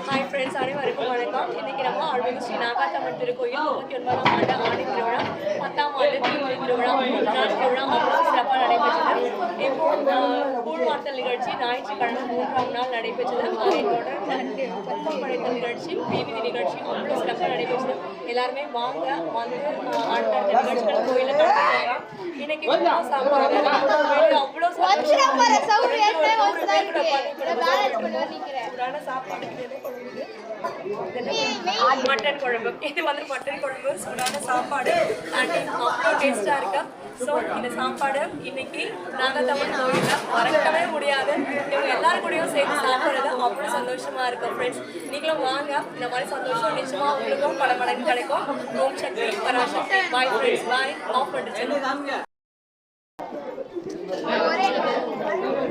Hi friends அனைவருக்கும் வணக்கம். இன்னைக்கு நம்ம அருள்மிகு ஸ்ரீ நாகாத்தம்மன் திருக்கோயில் நூற்றி ஒன்பதாம் ஆண்டு ஆணி திருவிழா பத்தாம் ஆண்டு தீமிதி திருவிழா மூன்று நாள் திருவிழா அவ்வளவு சிறப்பாக நடைபெற்றது. இப்போ அஹ், கூழ்வார்த்தல் நிகழ்ச்சி ஞாயிற்றுக்கிழமை மூன்றாம் நாள் நடைபெற்றது. அதை தொடர்ந்து படைத்தல் நிகழ்ச்சி தீமிதி நிகழ்ச்சி அவ்வளோ சிறப்பாக நடைபெற்றது. எல்லாருமே வாங்க வந்து அஹ், அடுத்தடுத்த நிகழ்ச்சிகள் கோயிலில் இன்னைக்கு அவ்வளோ சாப்பாடு அவ்வளோ சாப்பாடு. பாரு, sound ஏற்கனவே நூறு வந்துதான் பேர் கூட இருக்கு. பண்ணி இதை balance பண்ணி வர்ணிக்கிறேன். சூடான சாப்பாடு. மட்டன் குழம்பு. இது வந்து மட்டன் குழம்பு சூடான சாப்பாடு. அண்ட் அவ்வளோ டேஸ்டாக இருக்கு? ஸோ இந்த சாப்பாடு இன்னைக்கு நாகத்தம்மன் கோயிலில் மறக்கவே முடியாது. இவங்க எல்லாரும் கூடயும் சேர்ந்து சாப்பிட்றது அவ்வளோ சந்தோஷமா இருக்கும் ஃப்ரெண்ட்ஸ் நீங்களும் வாங்க. இந்த மாதிரி சந்தோஷம் நிச்சயமா உங்களுக்கும் பல மடங்கு கிடைக்கும். Om Sakthi Parasakthi bye friends bye off பண்ணிட்டு